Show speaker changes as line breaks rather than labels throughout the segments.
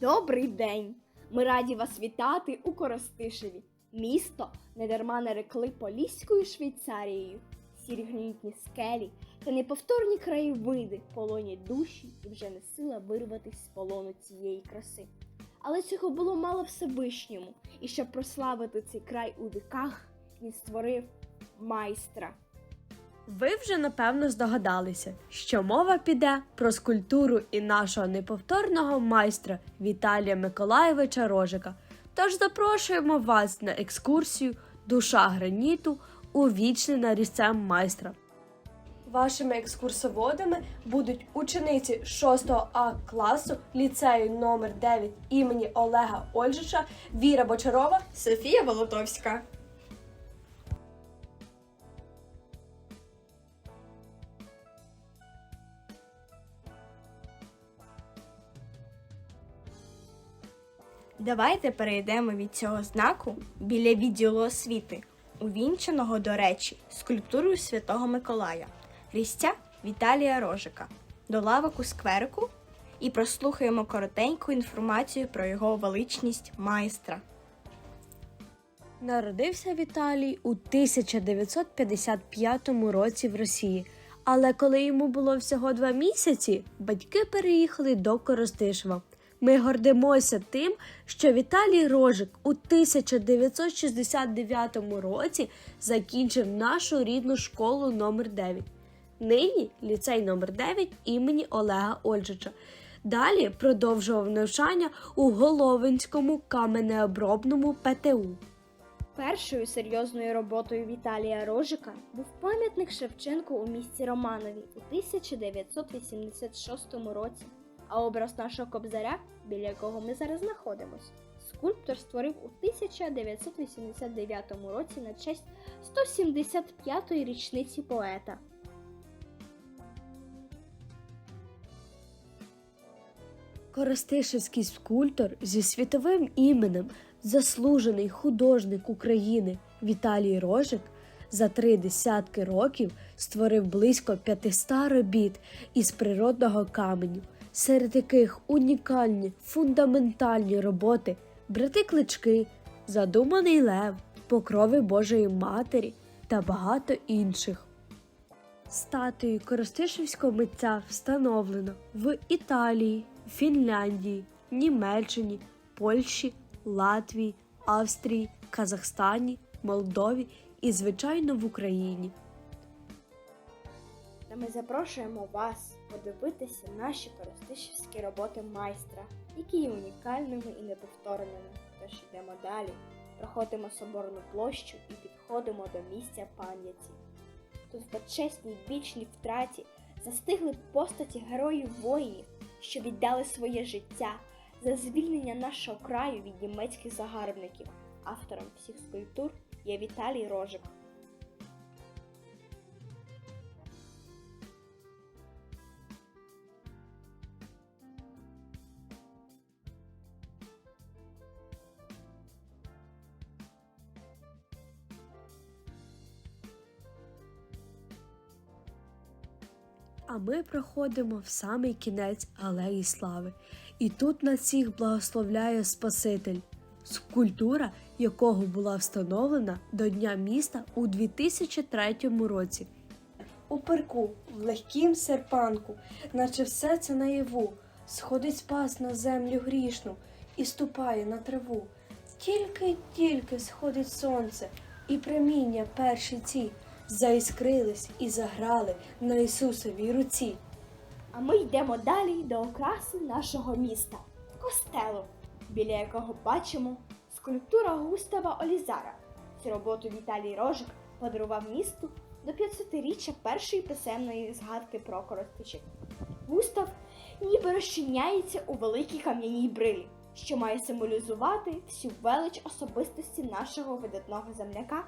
Добрий день! Ми раді вас вітати у Коростишеві. Місто недарма нарекли Поліською Швейцарією. Сірі гранітні скелі та неповторні краєвиди полонять душі і вже не сила вирватися з полону цієї краси. Але цього було мало Всевишньому, і щоб прославити цей край у віках, він створив майстра.
Ви вже напевно здогадалися, що мова піде про скульптуру і нашого неповторного майстра Віталія Миколаєвича Рожика. Тож запрошуємо вас на екскурсію Душа граніту увічнена різцем майстра. Вашими екскурсоводами будуть учениці 6 А класу ліцею номер 9 імені Олега Ольжича, Віра Бочарова
Софія Волотовська.
Давайте перейдемо від цього знаку біля відділу освіти, увінченого, до речі, скульптурою Святого Миколая, різця Віталія Рожика, до лавок у скверику і прослухаємо коротеньку інформацію про його величність майстра.
Народився Віталій у 1955 році в Росії. Але коли йому було всього два місяці, батьки переїхали до Коростишева. Ми гордимося тим, що Віталій Рожик у 1969 році закінчив нашу рідну школу номер 9 Нині ліцей номер 9 імені Олега Ольжича. Далі продовжував навчання у Головинському каменеобробному ПТУ.
Першою серйозною роботою Віталія Рожика був пам'ятник Шевченку у місті Романові у 1986 році, а образ нашого кобзаря, біля якого ми зараз знаходимось, скульптор створив у 1989 році на честь 175-ї річниці поета.
Коростишевський скульптор зі світовим іменем, заслужений художник України Віталій Рожик за три десятки років створив близько 500 робіт із природного каменю, серед яких унікальні фундаментальні роботи, брати клички, задуманий лев, покрови Божої Матері та багато інших. Статую Коростишевського митця встановлено в Італії, Фінляндії, Німеччині, Польщі, Латвії, Австрії, Казахстані, Молдові і, звичайно, в Україні.
Ми запрошуємо вас подивитися наші коростишівські роботи майстра, які є унікальними і неповторними. Тож йдемо далі, проходимо соборну площу і підходимо до місця пам'яті. Тут в почесній вічній втраті застигли постаті героїв воїнів, що віддали своє життя за звільнення нашого краю від німецьких загарбників. Автором всіх скульптур є Віталій Рожик.
А ми проходимо в самий кінець алеї слави. І тут нас всіх благословляє Спаситель, скульптура якого була встановлена до Дня міста у 2003 році.
У парку, в легкім серпанку, наче все це наяву, сходить спас на землю грішну і ступає на траву. Тільки-тільки сходить сонце, і проміння перші ці заіскрились і заграли на Ісусовій руці.
А ми йдемо далі до окраси нашого міста костелу, біля якого бачимо скульптура Густава Олізара. Цю роботу Віталій Рожик подарував місту до 500-річчя першої писемної згадки про Коростичів. Густав ніби розчиняється у великій кам'яній брилі, що має символізувати всю велич особистості нашого видатного земляка,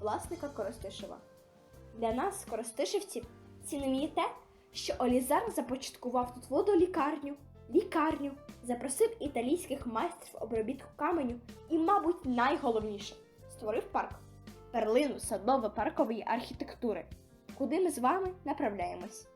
власника Коростишева. Для нас, коростишівців, цінним є те, що Олізар започаткував тут водолікарню, лікарню, запросив італійських майстрів обробітку каменю і, мабуть, найголовніше створив парк перлину садово-паркової архітектури, куди ми з вами направляємось.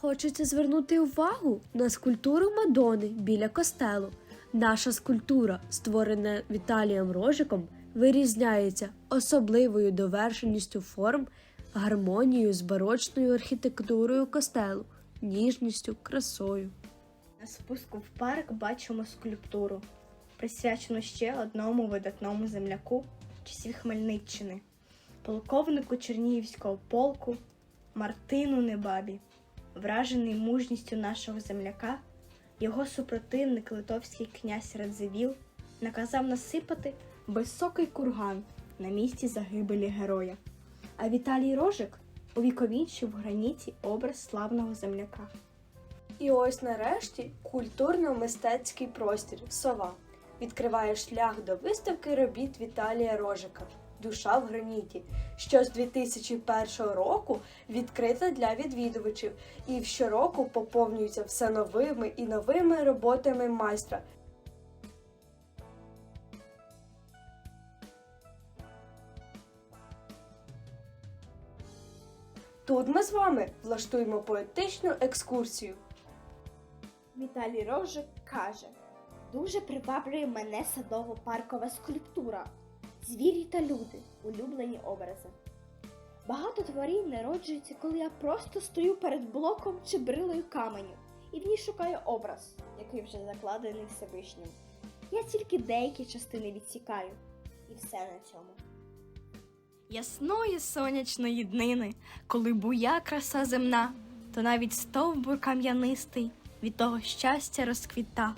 Хочеться звернути увагу на скульптуру Мадони біля костелу. Наша скульптура, створена Віталієм Рожиком, вирізняється особливою довершеністю форм, гармонією з барочною архітектурою костелу, ніжністю, красою.
На спуску в парк бачимо скульптуру, присвячену ще одному видатному земляку часів Хмельниччини, полковнику Чернігівського полку Мартину Небабі. Вражений мужністю нашого земляка, його супротивник литовський князь Радзивіл наказав насипати високий курган на місці загибелі героя. А Віталій Рожик увіковічив в граніті образ славного земляка.
І ось нарешті культурно-мистецький простір Сова відкриває шлях до виставки робіт Віталія Рожика Душа в граніті, що з 2001 року відкрита для відвідувачів і щороку поповнюється все новими і новими роботами майстра. Тут ми з вами влаштуємо поетичну екскурсію.
Віталій Рожик каже: дуже приваблює мене садово-паркова скульптура, звірі та люди, улюблені образи. Багато творінь народжується, коли я просто стою перед блоком чи брилою каменю і в ній шукаю образ, який вже закладений Всевишнім. Я тільки деякі частини відсікаю, і все на цьому.
Ясної сонячної днини, коли буя краса земна, то навіть стовбур кам'янистий від того щастя розквіта.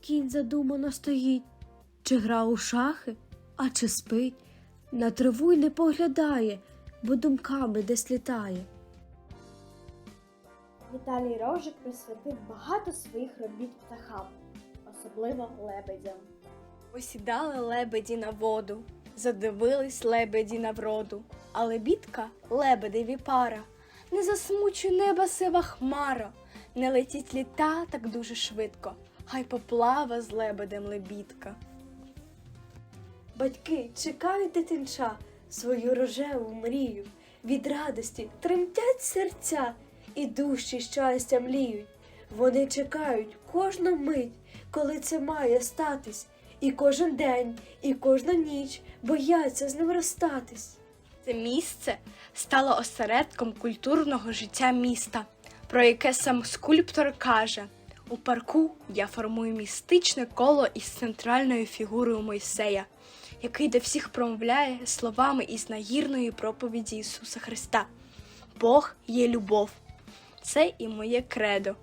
Кінь задумано стоїть, чи гра у шахи, а чи спить, на траву й не поглядає, бо думками десь літає.
Віталій Рожик присвятив багато своїх робіт птахам, особливо лебедям.
Посідали лебеді на воду, задивились лебеді на вроду, а лебідка лебедеві пара. Не засмучуй неба сива хмара, не летіть літа так дуже швидко, хай поплава з лебедем лебідка.
Батьки чекають дитинча свою рожеву мрію. Від радості тремтять серця і душі щастя мліють. Вони чекають кожну мить, коли це має статись, і кожен день, і кожну ніч бояться з ним розстатись.
Це місце стало осередком культурного життя міста, про яке сам скульптор каже: у парку я формую містичне коло із центральною фігурою Мойсея, який до всіх промовляє словами із нагірної проповіді Ісуса Христа. Бог є любов. Це і моє кредо.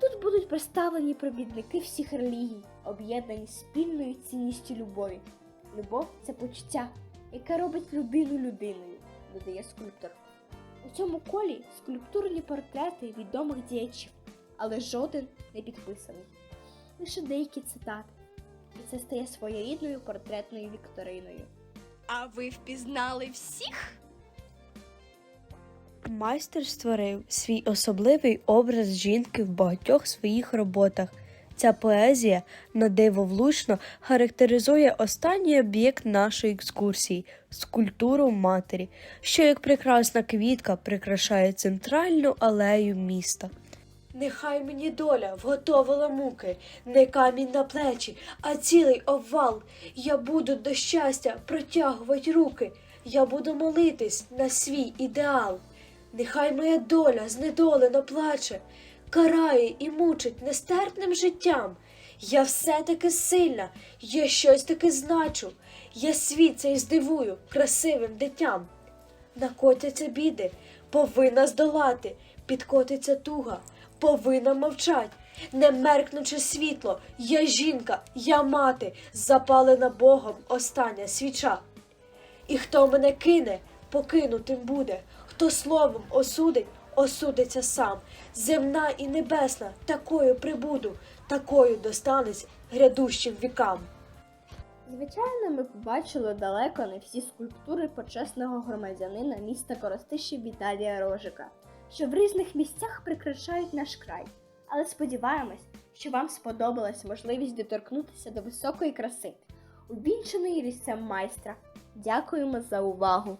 Тут будуть представлені провідники всіх релігій, об'єднані спільною цінністю любові. Любов це почуття, яке робить людину людиною, додає скульптор. У цьому колі скульптурні портрети відомих діячів, але жоден не підписаний. Лише деякі цитати. І це стає своєрідною портретною вікториною.
А ви впізнали всіх?
Майстер створив свій особливий образ жінки в багатьох своїх роботах. Ця поезія на диво влучно характеризує останній об'єкт нашої екскурсії скульптуру матері, що як прекрасна квітка прикрашає центральну алею міста.
Нехай мені доля вготовила муки, не камінь на плечі, а цілий обвал. Я буду до щастя протягувати руки, я буду молитись на свій ідеал. Нехай моя доля знедолено плаче, карає і мучить нестерпним життям. Я все-таки сильна, я щось таки значу, я світ цей здивую красивим дитям. Накотяться біди, повинна здолати, підкотиться туга, повинна мовчать. Не меркнучи світло, я жінка, я мати, запалена Богом остання свіча. І хто мене кине, покинутим буде, хто словом осудить, осудиться сам. Земна і небесна, такою прибуду, такою достанеться грядущим вікам.
Звичайно, ми побачили далеко не всі скульптури почесного громадянина міста Коростишів Віталія Рожика, що в різних місцях прикрашають наш край. Але сподіваємось, що вам сподобалась можливість доторкнутися до високої краси, увінченої різцем майстра. Дякуємо за увагу!